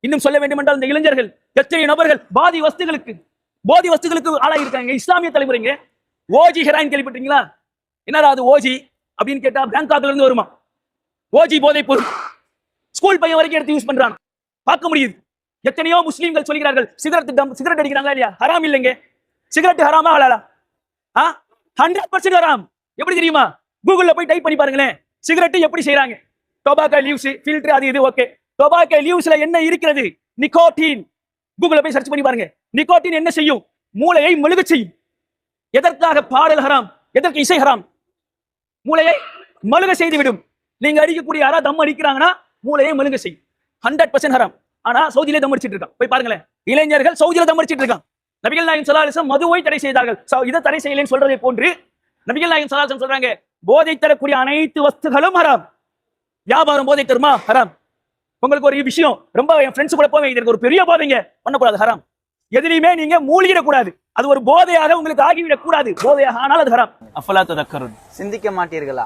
இன்னும் சொல்ல வேண்டும் என்றால் இந்த இளைஞர்கள் எத்தனை நபர்கள் பாதி வஸ்துகளுக்கு போதி வஸ்துகளுக்கு ஆளாயிருக்காங்க. இஸ்லாமிய தலைமுறைங்க. ஓஜி ஹெராயின் கேள்விப்பட்டீங்களா என்னடா அது ஓஜி அப்படின்னு கேட்டா பேங்காக்ல இருந்து வருமா? ஓஜி போதை பொருள். ஸ்கூல் பையன் வரைக்கும் எடுத்து யூஸ் பண்றான். பார்க்க முடியுது. எத்தனையோ முஸ்லீம்கள் சொல்கிறார்கள் சிகரெட் டம் சிகரெட் அடிக்கிறாங்களா இல்லையா? ஹராம் இல்லைங்க. சிகரெட் ஹராமா ஹலாலா? ஆ? ஹண்ட்ரட் பர்சன்ட் ஹராம். எப்படி தெரியுமா? கூகுள்ல போய் டைப் பண்ணி பாருங்களேன். சிகரெட் எப்படி செய்றாங்க? டொபாக்கோ லீவ்ஸ் ஃபில்டர் அது இது ஓகே டொபாக்கோ லீவ்ஸ்ல என்ன இருக்கிறது? நிக்கோட்டின். கூகுள போய் சர்ச் பண்ணி பாருங்க. நிக்கோட்டின் என்ன செய்யும்? மூளையை மெழுக செய்யும். எதற்காக பாடல் ஹராம்? எதற்கு இசை ஹராம்? மூளையை மழுக செய்து விடும் நீங்க அடிக்கக்கூடிய யாரா தம் அடிக்கிறாங்கன்னா மூளையை மழுக செய்யும் ஹண்ட்ரட் பர்சன்ட் ஹராம். ஆனா சவுதியிலே தம் அடிச்சிட்டு இருக்கான். போய் பாருங்களேன். இளைஞர்கள் சவுதியில தம் அடிச்சிட்டு இருக்கான். நபிகள் நாயகம் சலாலிசம் மதுவை தடை செய்தார்கள். இதை தடை செய்யலைன்னு சொல்றதை போன்று நபிகள் நாயகம் சலாலிசம் சொல்றாங்க போதை தரக்கூடிய அனைத்து வஸ்துகளும் ஹராம். வியாபாரம் போதை தருமா? ஹராம். உங்களுக்கு ஒரு விஷயம். ரொம்ப என் ஃப்ரெண்ட்ஸ் கூட போவேன். இதற்கு ஒரு பெரிய போதைங்க. பண்ணக்கூடாது ஹராம். எதிலையுமே நீங்க மூழ்கிடக்கூடாது. அது ஒரு போதையாக உங்களுக்கு ஆகிவிடக் கூடாது போதையாக ஆனால் அது ஹராம். அஃபலா ததக்கருன். சிந்திக்க மாட்டீர்களா?